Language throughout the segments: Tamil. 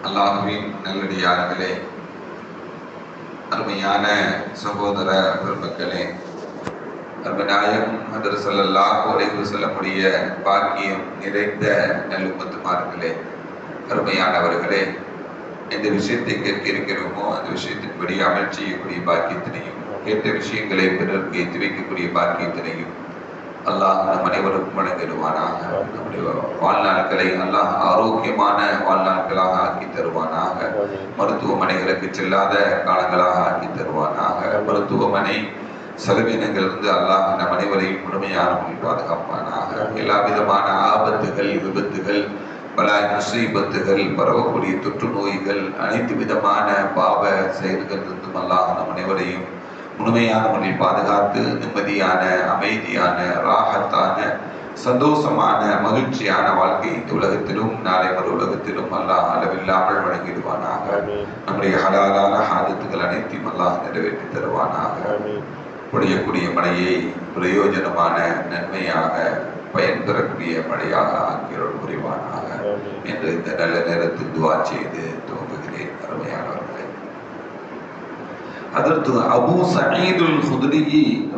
அல்லாஹுவின் நல்லடியார்களே அருமையான சகோதர பெருமக்களே அருமநாயம் ஹதர் ஸல்லல்லாஹு அலைஹி செல்லக்கூடிய பாக்கியம் நிறைந்த நல்லுமத்துமார்களே அருமையானவர்களே எந்த விஷயத்தை கேட்கிறோமோ அந்த விஷயத்தின்படி அமல் செய்யக்கூடிய பாக்கியத்தினையும் கேட்ட விஷயங்களை பிறருக்கு எத்தி வைக்கக்கூடிய பாக்கியத்தினையும் அல்லாஹ் நம் அனைவருக்கும் வழங்கிடுவானாக. நம்முடைய வாழ்நாட்களை அல்லாஹ் ஆரோக்கியமான வாழ்நாட்களாக ஆக்கி தருவானாக. மருத்துவமனைகளுக்கு செல்லாத காலங்களாக ஆக்கி தருவானாக. மருத்துவமனை செலவினங்களிலிருந்து அல்லாஹ் நம் அனைவரையும் முழுமையான பாதுகாப்பானாக. எல்லா விதமான ஆபத்துகள் விபத்துகள் பல முசீபத்துகள் பரவக்கூடிய தொற்று நோய்கள் அனைத்து விதமான பாவ செயல்கள் இருந்தும் அல்லாஹ் நம் அனைவரையும் முழுமையான முறையில் பாதுகாத்து நிம்மதியான அமைதியான ராகத்தான சந்தோஷமான மகிழ்ச்சியான வாழ்க்கை இந்த உலகத்திலும் நாளை மறு உலகத்திலும் அல்லாஹ் அளவில்லாமல் வழங்கிடுவானாக நம்முடைய ஹலாலான ஹாதத்துகள் அனைத்தையும் அல்லாஹ் நிறைவேற்றி தருவானாக. பொழியக்கூடிய மழையை பிரயோஜனமான நன்மையாக பயன் பெறக்கூடிய மழையாக ஆக்கியோர் புரிவானாக. என்று இந்த நல்ல நேரத்தில் துவா செய்து துவங்குகிறேன். அருமையானவர்களே அதற்கு அபு சயீதுல் ஹுத்ரி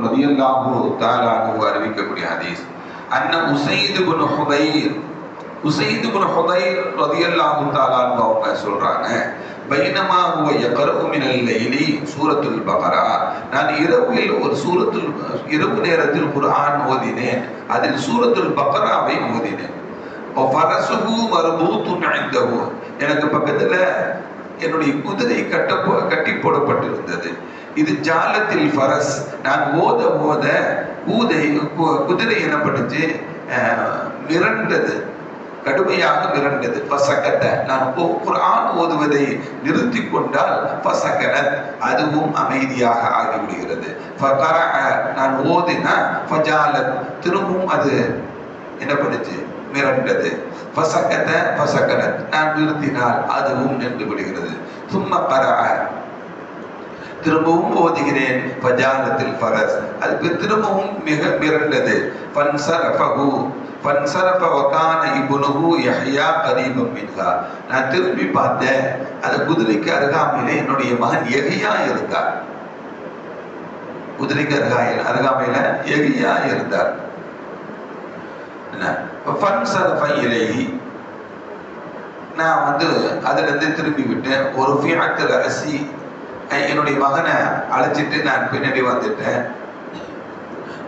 ரதியல்லாஹு தஆலா அறிவிக்கக்கூடிய ஹதீஸ் அன்ன உசைது இப்னு ஹுதைர் உசைது இப்னு ஹுதைர் ரதியல்லாஹு தஆலா அவங்க சொல்றாங்க பைனமா ஹுவ யக்ரஉ மினல் லைலி சூரத்துல் பகரா நான் இரவில் ஒரு சூரத்துல் இரவு நேரத்தில் குர்ஆன் ஓதினேன் அதில் சூரத்துல் பகராவை ஓதினேன் ஃபரசுஹு மர்பூத்துன் இந்தஹு எனக்கு பக்கத்துல என்னுடைய குதிரை கட்ட கட்டி போடப்பட்டிருந்தது. இது ஜாலத்தில் ஃபரஸ். நான் ஓத ஓத கூதை குதிரை என்ன பண்ணுச்சு மிரண்டது கடுமையாக மிரண்டது பசக்கத்தை நான் குரான் ஓதுவதை நிறுத்தி கொண்டால் பசக்கன அதுவும் அமைதியாக ஆகிவிடுகிறது. நான் ஓதினா திரும்பவும் அது என்ன பண்ணுச்சு மிரண்டது. பசக்கத்த பசக்கனத் நான் நிறுத்தினால் அதுவும் நின்று விடுகிறது. சும்மா பரா திரும்பவும் ஓதுகிறேன். பஜாலத்தில் பரஸ் அதுக்கு திரும்பவும் மிக மிரண்டது. பன்சரபகு பன்சரப வகான இபுனுகு யஹ்யா கரீபம் மின்ஹா. நான் திரும்பி பார்த்தேன். அந்த குதிரைக்கு அருகாமையில என்னுடைய மகன் எகியா இருந்தார். குதிரைக்கு அருகாமையில் அருகாமையில எகியா இருந்தார். நான் வந்து அதுலேருந்து திரும்பி விட்டேன் ஒரு ஃபியாத்துல அசி என்னுடைய மகனை அழைச்சிட்டு நான் பின்னாடி வந்துட்டேன்.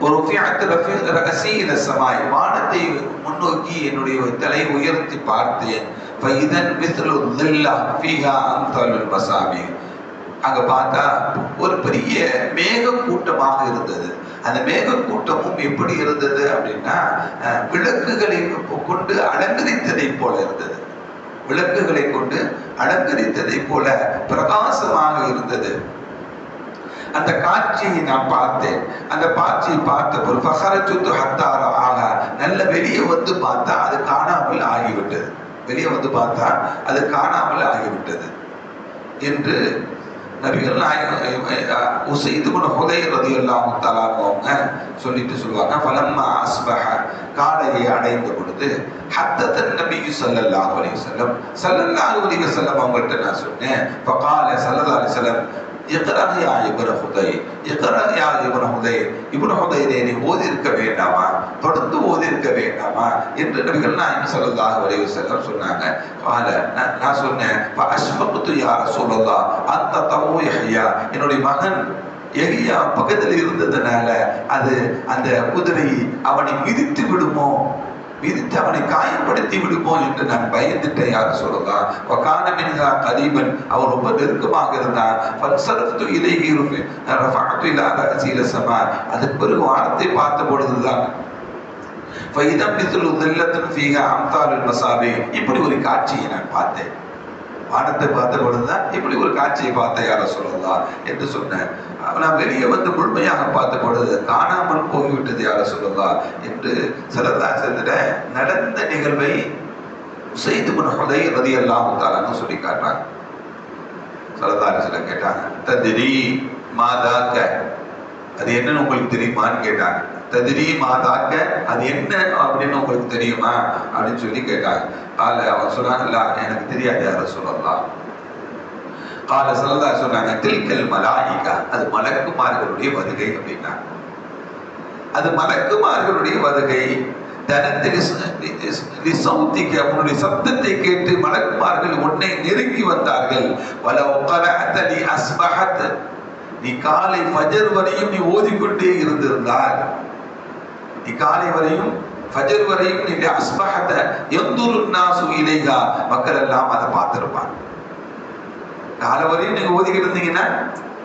ஒரு ஃபியாத்துல ரகசி ரசமாய் வானத்தை முன்னோக்கி என்னுடைய தலை உயர்த்தி பார்த்தேன். ஃபைதன் மிஸ்லு தில்லா ஃபீஹா அம்தலுல் மசாமி அங்க பார்த்தா ஒரு பெரிய மேக கூட்டமாக இருந்தது. அந்த மேக கூட்டமும் எப்படி இருந்தது அப்படின்னா விளக்குகளை கொண்டு அலங்கரித்ததை போல இருந்தது. விளக்குகளை கொண்டு அலங்கரித்ததை போல பிரகாசமாக இருந்தது. அந்த காட்சியை நான் பார்த்தேன். அந்த காட்சியை பார்த்த ஒரு பகரச்சுத்து ஹத்தார ஆக நல்ல வெளியே வந்து பார்த்தா அது காணாமல் ஆகிவிட்டது. வெளியே வந்து பார்த்தா அது காணாமல் ஆகிவிட்டது என்று நபிகள் நாயகம் உசைது குண ஹுதை ரதி எல்லாம் அவங்க சொல்லிட்டு சொல்லுவாங்க பலம்மா அஸ்பஹ காலையை அடைந்த பொழுது ஹத்தத்தன் நபி சல்லல்லாஹு அலைஹி வஸல்லம் சல்லல்லாஹு அலைஹி வஸல்லம் அவங்கள்ட்ட நான் சொன்னேன். ஃபகால சல்லல்லாஹு அலைஹி வஸல்லம் இக்கரா யா இபுன ஹுதை இக்கரா யா இபுன ஹுதை. இபுன ஹுதையிலே நீ ஓதி இருக்க வேண்டாமா? தொடர்ந்து ஓதி இருக்க வேண்டாமா? என்று நபிகள் நாயம் சல்லாஹ் வரைவு செல்லம் சொன்னாங்க. பால நான் சொன்னேன் அஷ்பகுத்து யார சொல்லலா அந்த தமோ யஹ்யா. என்னுடைய மகன் எலியா பக்கத்தில் இருந்ததுனால அது அந்த குதிரை அவனை மிதித்து விடுமோ? மிதித்து அவனை காயப்படுத்தி விடுவோம் என்று நான் பயந்துட்டேன் யார் சொல்லலாம் வகானமின்ஹா கரீபன் அவன் ரொம்ப நெருக்கமாக இருந்தார் ஃபன்சரஃப்து இலைஹி ரஃபஅத்து இல்லாத சீல ஸமா அதுக்கு பிறகு வானத்தை பார்த்த பொழுதுதான். ஃபைதம் மித்லு தில்லத்துன் ஃபீகா அம்தாலுல் மசாபி இப்படி ஒரு காட்சியை நான் பார்த்தேன். வானத்தை பார்த்த பொழுதுதான் இப்படி ஒரு காட்சியை பார்த்த யார சொல்லலாம் என்று சொன்னேன் நான் வெளியே வந்து முழுமையாக பார்த்த பொழுது காணாமல் போய்விட்டது யார சொல்லலாம் என்று சிலதாசத்துல நடந்த நிகழ்வை செய்து ஹுதை ரதி தாரான்னு சொல்லி காட்டுறாங்க. சரதாரிசில கேட்டாங்க தந்திரி மாதாக்க? அது என்னன்னு உங்களுக்கு தெரியுமான்னு கேட்டாங்க. ததிரி மாதாக்க அது என்ன அப்படின்னு உங்களுக்கு தெரியுமா அப்படின்னு சொல்லி கேட்டாங்க. கால அவன் சொன்னாங்கல்ல எனக்கு தெரியாது யார சொல்லலாம் கால சொல்லதா சொன்னாங்க தில்கல் மலாயிகா. அது மலக்குமார்களுடைய வருகை அப்படின்னா அது மலக்குமார்களுடைய வருகை. தனத்தில் சப்தத்தை கேட்டு மலக்குமார்கள் உன்னை நெருங்கி வந்தார்கள். வல உக்கரத்தலி அஸ்பஹத். நீ காலை ஃபஜர் வரையும் நீ ஓதிக்கொண்டே இருந்திருந்தால் நீ வரையும் ஃபஜர் வரையும் நீ அஸ்பஹத எந்தூரு நாசு இலைகா மக்கள் எல்லாம் அதை பார்த்திருப்பாங்க. காலை வரையும் நீங்க ஓதிக்கிட்டு இருந்தீங்கன்னா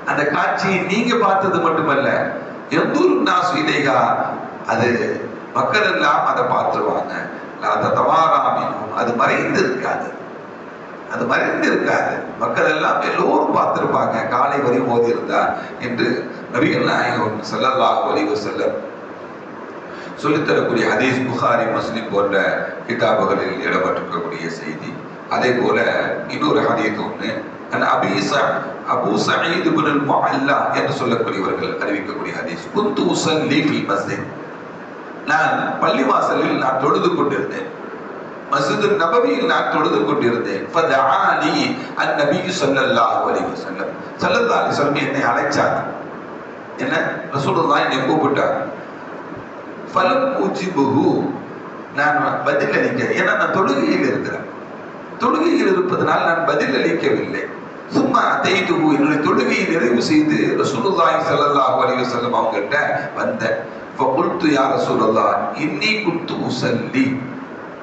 அந்த காட்சியை நீங்க பார்த்தது மட்டுமல்ல எந்தூரு நாசு இலைகா அது மக்கள் எல்லாம் அதை பார்த்துருவாங்க. தவாராமினும் அது மறைந்து இருக்காது. அது மறைந்து இருக்காது. மக்கள் எல்லாம் எல்லோரும் பார்த்திருப்பாங்க காலை வரையும் ஓதி இருந்தா என்று நபிகள் நாயகம் செல்லல்லாஹ் வலிவு செல்லம் சொல்லித்தரக்கூடிய ஹதீஸ் புகாரி முஸ்லிம் போன்ற கிதாபுகளில் இடம்பெற்றிருக்கக்கூடிய செய்தி. அதே போல இன்னொரு ஹதீஸ் ஒன்று அன் அபி ச- சயீத் அல்லா என்று சொல்லக்கூடியவர்கள் அறிவிக்கக்கூடிய ஹதீஸ். குந்து உஸல்லி ஃபில் மஸ்ஜித். நான் பள்ளிவாசலில் நான் தொழுது கொண்டிருந்தேன். மஸ்ஜித் நபவியில் நான் தொழுது கொண்டிருந்தேன். ஃபதஆனி அந்நபி ஸல்லல்லாஹு அலைஹி வஸல்லம். ஸல்லல்லாஹு அலைஹி வஸல்லம் என்னை அழைச்சாங்க. என்ன? ரசூலுல்லாஹ் என்னை கூப்பிட்டாங்க. ஃபலம் உஜிபுஹு நான் பதில் அளிக்க ஏன்னா நான் தொழுகையில் இருக்கிறேன். தொழுகையில் இருப்பதனால் நான் பதில் அளிக்கவில்லை. சும்மா அத்தைத்துகு என்னுடைய தொழுகையை நிறைவு செய்து ரசூலுல்லாஹி ஸல்லல்லாஹு அலைஹி வஸல்லம் அவங்ககிட்ட வந்தேன். ஃபகுல்து யா ரசூலல்லாஹ் இன்னி குன்து உஸல்லி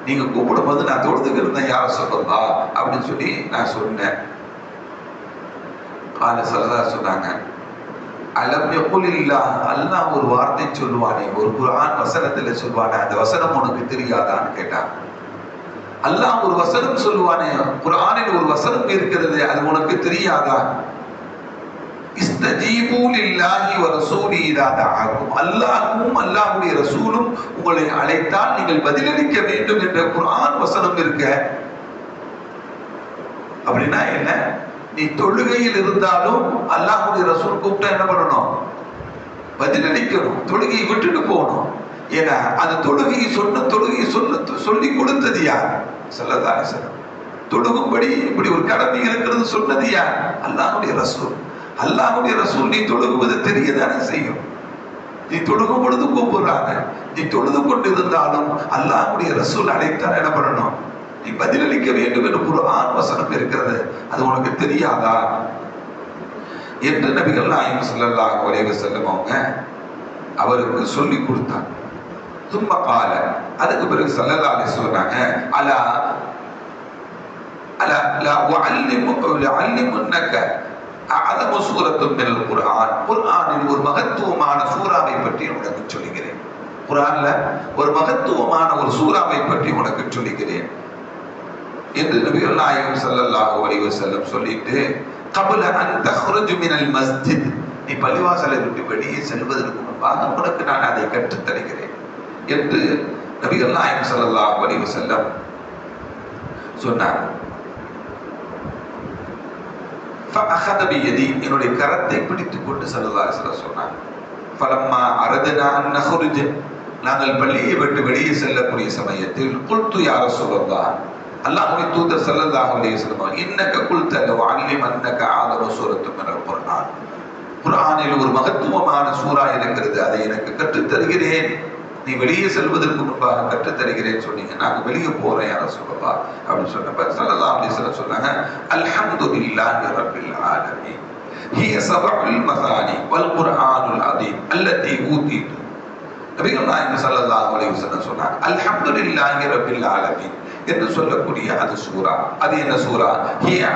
நீங்க கூப்பிடும்போது நான் தொழுதுக்கு இருந்தேன் யார சொல்லலா அப்படின்னு சொல்லி நான் சொன்னேன். கால சல்லா சொன்னாங்க. அலம் குலில்லா அல்லாஹ் ஒரு வார்த்தை சொல்லுவானே ஒரு குரான் வசனத்துல சொல்லுவானே அந்த வசனம் உனக்கு தெரியாதான்னு கேட்டான் அல்லாஹ் ஒரு வசனம் சொல்லுவானே குரானில் ஒரு வசனம் இருக்கிறது அது உனக்கு தெரியாதா? அல்லாஹும் அல்லாஹுடைய ரசூலும் உங்களை அழைத்தால் நீங்கள் பதிலளிக்க வேண்டும் என்ற குரான் வசனம் இருக்க. அப்படின்னா என்ன? நீ தொழுகையில் இருந்தாலும் அல்லாஹுடைய ரசூல் கூப்பிட்டா என்ன பண்ணணும்? பதிலளிக்கணும் தொழுகையை விட்டுட்டு போகணும். ஏன்னா அந்த தொழுகையை சொன்ன தொழுகையை சொல்ல சொல்லி கொடுத்தது யார்? சொல்லதானே சார் தொழுகும்படி இப்படி ஒரு கடமை இருக்கிறது சொன்னது யார்? அல்லாஹுடைய ரசூல். அல்லாஹுடைய ரசூல் நீ தொழுகுவது தெரியதானே செய்யும். நீ தொழுகும் பொழுது கூப்பிடுறாங்க. நீ தொழுது கொண்டு இருந்தாலும் அல்லாஹுடைய ரசூல் அழைத்தால் என்ன பண்ணணும்? நீ பதிலளிக்க வேண்டும் என்று குர்ஆன் வசனம் இருக்கிறது. அது உனக்கு தெரியாதா? என்று நபிகள் நாயகம் செல்லல்லா அலைஹி செல்லும் அவங்க அவருக்கு சொல்லி கொடுத்தாங்க. தும்ப கால அதுக்கு பிறகு ஸல்லல்லாஹு அலைஹி சொன்னாங்க அலா அலா லா உஅல்லிமு உஅல்லிமுன்னக அஅலமு சூரத்தும் மினல் குர்ஆன். குர்ஆனில் ஒரு மகத்துவமான சூறாவை பற்றி உனக்கு சொல்லுகிறேன். குர்ஆன்ல ஒரு மகத்துவமான ஒரு சூறாவை பற்றி உனக்கு சொல்லுகிறேன். என்று நபிகள் நாயகம் சல்லல்லாஹு அலைஹி வஸல்லம் சொல்லிட்டு கபல அன் தஹ்ருஜு மினல் மஸ்ஜித். நீ பள்ளிவாசலை விட்டு வெளியே செல்வதற்கு முன்பாக உனக்கு நான் அதை கற்றுத் தருகிறேன் என்று நபிகள் நாயகம் சல்லல்லாஹு அலைஹி வஸல்லம் சொன்னார் என்னுடைய கரத்தை பிடித்துக் கொண்டு சல்லல்லா சொன்னார் பலம்மா அரதுனா நகுருஜ் நாங்கள் பள்ளியை விட்டு வெளியே செல்லக்கூடிய சமயத்தில் குல்து யார சொல்லலாம் அல்லாஹுடைய தூதர் செல்லதாக அலைஹி வஸல்லம் இன்னக குல்த லவ் அல்லிம் அன்னக ஆதம சூரத்து மினல் குர்ஆன் ஒரு மகத்துவமான சூறா இருக்கிறது அதை எனக்கு கற்றுத் தருகிறேன் நீ வெளியே செல்வதற்கு முன்பாக கற்றுத் தருகிறேன் சொன்னீங்க நாங்கள் வெளியே போறேன் யார சொல்லலா அப்படின்னு சொன்னப்ப சல்லல்லா அப்படி சொல்ல சொன்னாங்க அல்ஹம்துலில்லாஹி ரபில் ஆலமி ஹிய சபஉல் மசானி வல் குர்ஆனுல் அதீம் அல்லதி ஊதீது நபிகள் நாயகம் சல்லல்லாஹு அலைஹி வஸல்லம் சொன்னாங்க அல்ஹம்துலில்லாஹி ரபில் ஆலமீன். என்று சொல்லக்கூடிய அது சூரா அது என்ன சூரா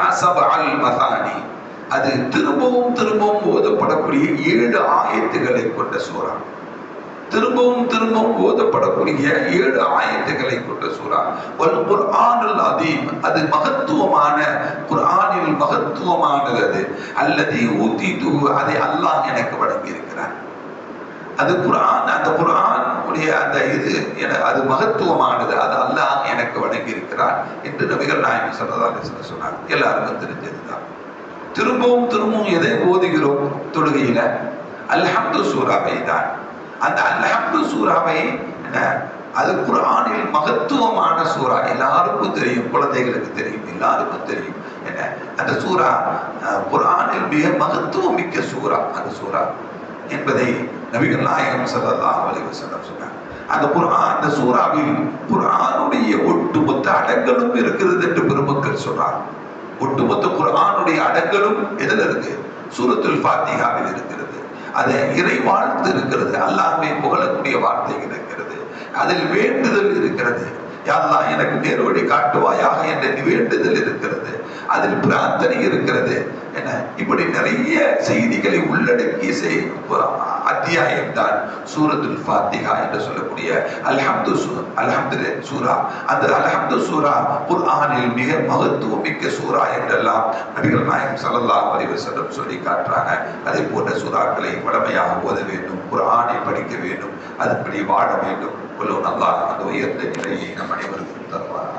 அசப் ஆல் மசானி. அது திரும்பவும் திரும்பவும் ஓதப்படக்கூடிய ஏழு ஆயத்துகளை கொண்ட சூரா திரும்பவும் திரும்பவும் ஓதப்படக்கூடிய ஏழு ஆயத்துகளை கொண்ட சூரா வல் குர்ஆனுல் அதீம் அது மகத்துவமான குர்ஆனில் மகத்துவமானது அது. அல்லது ஊத்தி அதை அல்லாஹ் எனக்கு வழங்கி இருக்கிறார் அது குர்ஆன். அந்த குர்ஆன் உடைய அந்த இது என- அது மகத்துவமானது. அது அல்லாஹ் எனக்கு வழங்கி இருக்கிறார் என்று நபிகள் நாயகம் ஸல்லல்லாஹு சொன்னார் எல்லாருக்கும் தெரிஞ்சதுதான். திரும்பவும் திரும்பவும் எதை ஓதுகிறோம்? தொழுகையில. அல்ஹம்து சூராவை தான். அந்த அல்ஹம்து சூறாவை என்ன அது குரானில் மகத்துவமான சூறா. எல்லாருக்கும் தெரியும். குழந்தைகளுக்கு தெரியும். எல்லாருக்கும் தெரியும். என்ன அந்த சூறா குரானில் மிக மகத்துவம் மிக்க சூறா. அந்த சூறா என்பதை நபிகள் நாயகம் ஸல்லல்லாஹு அலைஹி வஸல்லம் சொன்னாங்க. அந்த குரான் அந்த சூறாவில் குரானுடைய ஒட்டுமொத்த அடங்களும் இருக்கிறது என்று பெருமக்கள் சொல்றார் ஒட்டுமொத்த குரானுடைய அடங்களும் எதில் இருக்கு? சூரத்துல் ஃபாத்திஹாவில் இருக்கிறது. அது இறை வாழ்த்து இருக்கிறது. அல்லாமே புகழக்கூடிய வார்த்தைகள் இருக்கிறது அதில் வேண்டுதல் இருக்கிறது. யாரெல்லாம் எனக்கு நேர்வழி காட்டுவாயாக என்ற வேண்டுதல் இருக்கிறது. அதில் பிரார்த்தனை இருக்கிறது. என்ன? இப்படி நிறைய செய்திகளை உள்ளடக்கிய செய்- அத்தியாயம் தான் சூரத்துல் ஃபாத்திகா என்று சொல்லக்கூடிய அல்ஹம்து அல்ஹம்து சூரா. அந்த அல்ஹம்து சூரா குர்ஆனில் மிக மகத்துவம் மிக்க சூரா என்றெல்லாம் நபிகள் நாயகம் ஸல்லல்லாஹு அலைஹி சொல்லி காட்டுறாங்க. அதை போன்ற சூறாக்களை வளமையாக ஓத வேண்டும் குர்ஆனை படிக்க வேண்டும் அதன்படி வாழ வேண்டும். கொள்ளும் அல்லாஹ் அந்த உயர்ந்த நிலையை நம் அனைவருக்கும் தருவார்.